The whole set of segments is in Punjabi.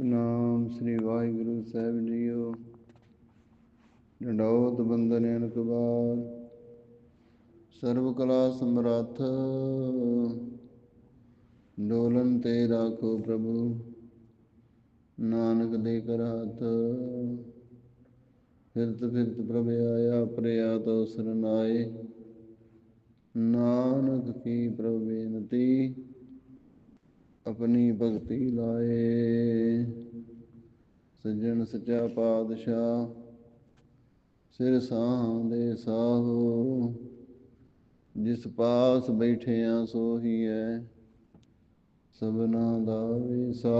ਨਾਮ ਸ੍ਰੀ ਵਾਹਿਗੁਰੂ ਸਾਹਿਬ ਜੀਓ। ਡੰਡੌਤ ਬੰਦਨ ਅਨਕਬਾਰ ਸਰਬ ਕਲਾ ਸਮਰੱਥ। ਡੋਲਨ ਤੇ ਰਾਖੋ ਪ੍ਰਭੂ। ਨਾਨਕ ਦੇ ਕਰ ਹੱਥ। ਫਿਰਤ ਫਿਰਤ ਪ੍ਰਭ ਆਇਆ ਪ੍ਰਿਆ ਤੋ ਸਰਨਾਏ ਨਾਨਕ ਕੀ ਪ੍ਰਭ ਬੇਨਤੀ। ਆਪਣੀ ਭਗਤੀ ਲਾਏ। ਸੱਜਣ ਸੱਚਾ ਪਾਤਸ਼ਾਹ, ਸਿਰ ਸਾਹ ਦੇ ਸਾਹੋ। ਜਿਸ ਪਾਸ ਬੈਠਿਆ ਸੋਹੀ ਹੈ ਸਭਨਾ ਦਾ ਵਿਸਾਹ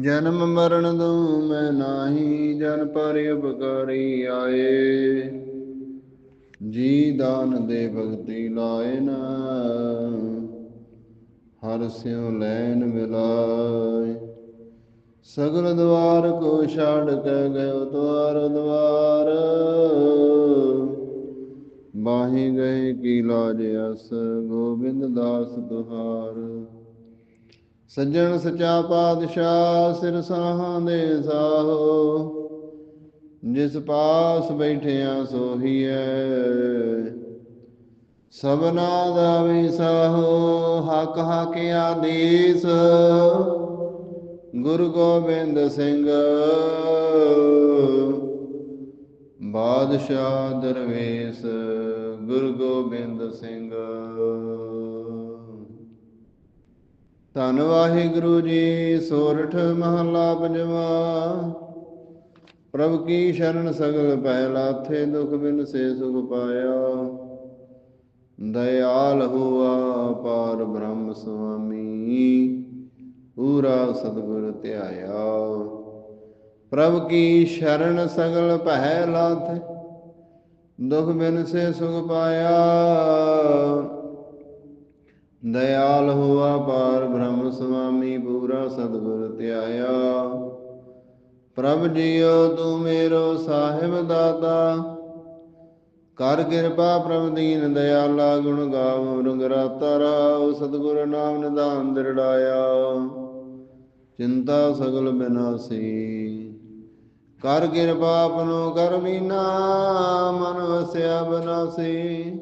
ਜਨਮ ਮਰਨ ਤੋਂ ਮੈਂ ਨਾਹੀ, ਜਨ ਪਰ ਉਪਕਾਰੀ ਆਏ। ਜੀ ਦਾਨ ਦੇ ਭਗਤੀ ਲਾਏ ਨਾ। ਹਰ ਸਿਉ ਲੈਨ ਮਿਲਾਏ ਸਗਲ ਦਵਾਰ ਕੋ ਛਾੜ ਕੇ ਗਇਓ ਦਵਾਰ ਦਵਾਰ। ਬਾਹੀ ਗਏ ਕੀ ਲਾਜ ਅਸ, ਗੋਬਿੰਦ ਦਾਸ ਦੁਹਾਰ। ਸੱਜਣ ਸਚਾ ਪਾਤਸ਼ਾਹ ਸਿਰ ਸਾਹਾਂ ਦੇ ਸਾਹੋ। ਜਿਸ ਪਾਸ ਬੈਠਿਆ ਸੋਹੀਐ ਸਭਨਾ ਦਾ ਵਿਸਾਹੋ ਹਕ ਹਕ ਆਦੇਸ। ਗੁਰੂ ਗੋਬਿੰਦ ਸਿੰਘ। ਬਾਦਸ਼ਾਹ ਦਰਵੇਸ਼, ਗੁਰੂ ਗੋਬਿੰਦ ਸਿੰਘ। ਧੰਨ ਵਾਹਿਗੁਰੂ ਜੀ, ਸੋਰਠ ਮਹਲਾ ਪੰਜਵਾ। ਪ੍ਰਭ ਕੀ ਸ਼ਰਨ ਸਗਲ ਪੈ ਲਾਥੇ, ਦੁਖ ਬਿਨ ਸੇ ਸੁਖ ਪਾਇਆ। ਦਇਆਲ ਹੋਆ ਪਾਰ ਬ੍ਰਹਮ ਸੁਆਮੀ, ਪੂਰਾ ਸਤਿਗੁਰ ਧਿਆਇਆ। ਪ੍ਰਭ ਕੀ ਸ਼ਰਨ ਸਗਲ ਪਹਿ ਲਾਥੇ, ਦੁਖ ਬਿਨ ਸੇ ਸੁਖ ਪਾਇਆ। ਦਇਆਲ ਹੋਆ ਪਾਰ ਬ੍ਰਹਮ ਸੁਆਮੀ, ਪੂਰਾ ਸਤਿਗੁਰ ਧਿਆਇਆ। ਪ੍ਰਭ ਜੀਓ ਤੂੰ ਮੇਰੋ ਸਾਹਿਬ ਦਾਤਾ ਕਰ ਕਿਰਪਾ ਪ੍ਰਭ ਦੀਨ ਦਇਆਲਾ, ਗੁਣ ਗਾਵ ਰੰਗ ਰਾਉ ਸਤਿਗੁਰ ਨਾਮ ਨਿਧਾਨ ਦਿਰੜਾਇਆ। ਚਿੰਤਾ ਸਗਲ ਬਿਨਾਸੀ। ਕਰ ਕਿਰਪਾ ਆਪਨੋ ਕਰ ਮੀਨਾ, ਮਨ ਵਸਿਆ ਬਨਾਸੀ।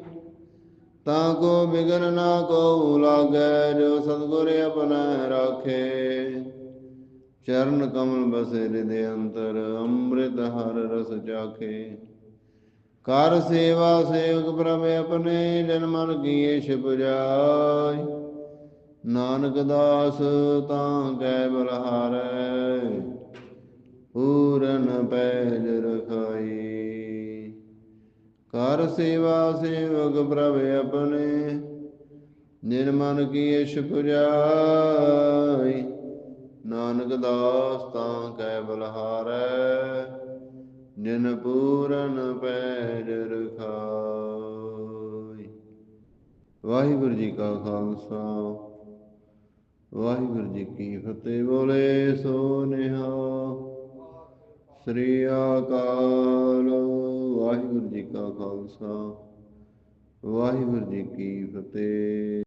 ਤਾਂ ਕੋ ਬਿਗਨ ਨਾ ਕੋ ਲਾਗੈ, ਜੋ ਸਤਿਗੁਰ ਆਪਣਾ ਰਾਖੇ। ਚਰਨ ਕਮਲ ਬਸੇ ਹਿਰਦੇ ਅੰਤਰ ਅੰਮ੍ਰਿਤ ਹਰ ਰਸ ਚਾਖੇ। ਕਰ ਸੇਵਾ ਸੇਵਕ ਪ੍ਰਭ ਆਪਣੇ ਜਨ ਮਨ ਕੀਏ ਛਿਪ ਜਾਏ। ਨਾਨਕ ਦਾਸ ਤਾਂ ਕੈ ਬਲਹਾਰੈ ਪੂਰਨ ਪੈਜ ਰਖਾਈ। ਕਰ ਸੇਵਾ ਸੇਵਕ ਪ੍ਰਭ ਆਪਣੇ ਜਿਨ ਮਨ ਕੀਏ ਛਿਪ ਜਾਏ। ਨਾਨਕ ਦਾਸ ਤਾਂ ਕੈ ਬਲਹਾਰੈ ਜਿਨ ਪੂਰਨ ਪੈਜ ਰਖਾਈ ਵਾਹਿਗੁਰੂ ਜੀ ਕਾ ਖਾਲਸਾ, ਵਾਹਿਗੁਰੂ ਜੀ ਕੀ ਫਤਿਹ। ਬੋਲੇ ਸੋ ਨਿਹਾਲ ਸ੍ਰੀ ਅਕਾਲ। ਵਾਹਿਗੁਰੂ ਜੀ ਕਾ ਖਾਲਸਾ, ਵਾਹਿਗੁਰੂ ਜੀ ਕੀ ਫਤਿਹ।